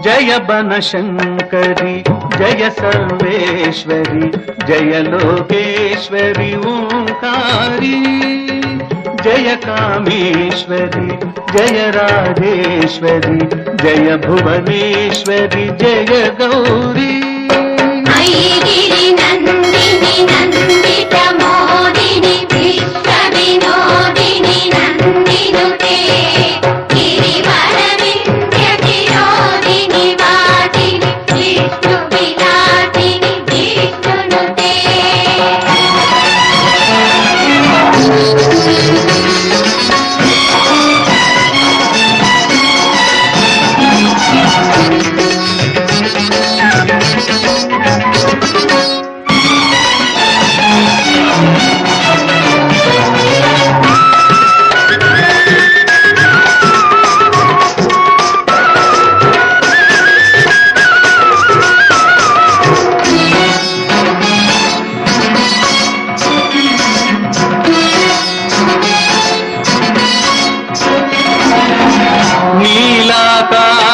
జయ బనశంకరి జయ సర్వేశ్వరి జయ లోకేశ్వరి ఓంకారి జయ కామేశ్వరి జయ రాజేశ్వరి జయ భువనేశ్వరి జయ గౌరీ. ఐగిరి నందిని నందిత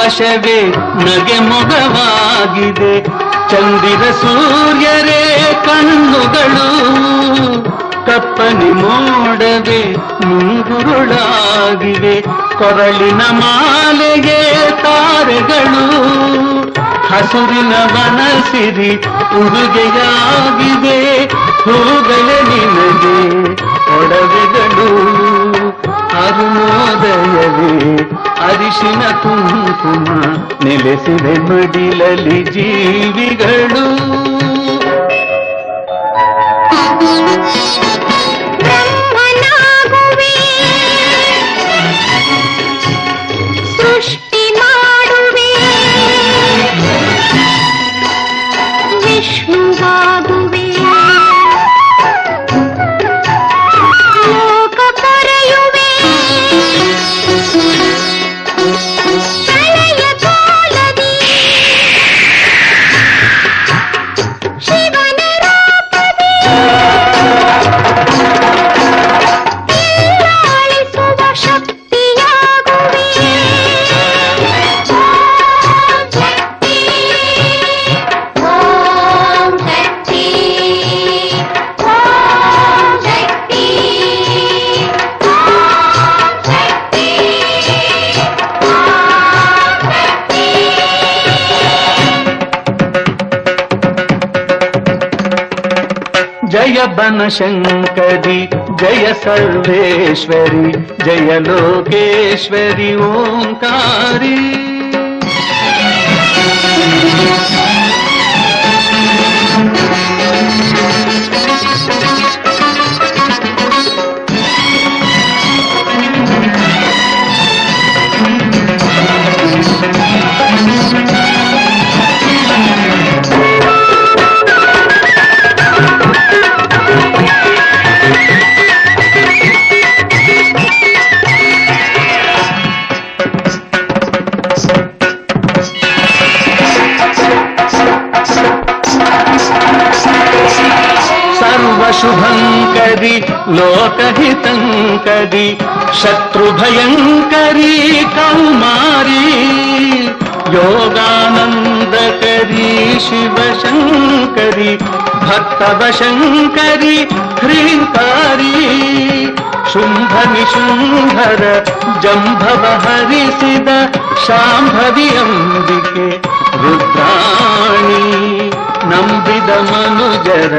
ನೀಲಾಕಾಶವೇ ನಗೆ ಮುಗವಾಗಿದೆ ಚಂದಿರ ಸೂರ್ಯರೇ ಕಣ್ಣುಗಳು ಕಪ್ಪನೆ ಮೋಡವೇ ಮುಂಗುರುಳಾಗಿವೆ. ಕೊರಳಿನ ಮಾಲೆಗೆ ತಾರೆಗಳು ಹಸುರಿನ ಮನಸಿರಿ ಉಡುಗೆಯಾಗಿದೆ ಹೂಗಳ ನಿನಗೆ ಒಡವೆಗಳು ಅರುಣೋದಯವೇ ಅರಿಶಿನ ಕುಂಕುಮ ನೆಲೆಸಿದೆ ಮಡಿಲಲಿ ಜೀವಿಗಳು ಬ್ರಹ್ಮನಾಗುವೆ ಸೃಷ್ಟಿ ಮಾಡುವೆ ವಿಷ್ಣುವಾಗುವೆ जय बन शंकरी जय सर्वेश्वरी जय लोकेश्वरि ओङ्कारि సర్వశుభంకరి లోకహితంకరి శత్రుభయంకరి కౌమారి యోగానందకరి శివశంకరి భక్తవశంకరి హ్రీంకారి శుంభ నిశుంభర జంభవ హరిసిద శాంభవి అంబికే రుద్రాణి ನಂಬಿದ ಮನುಜರ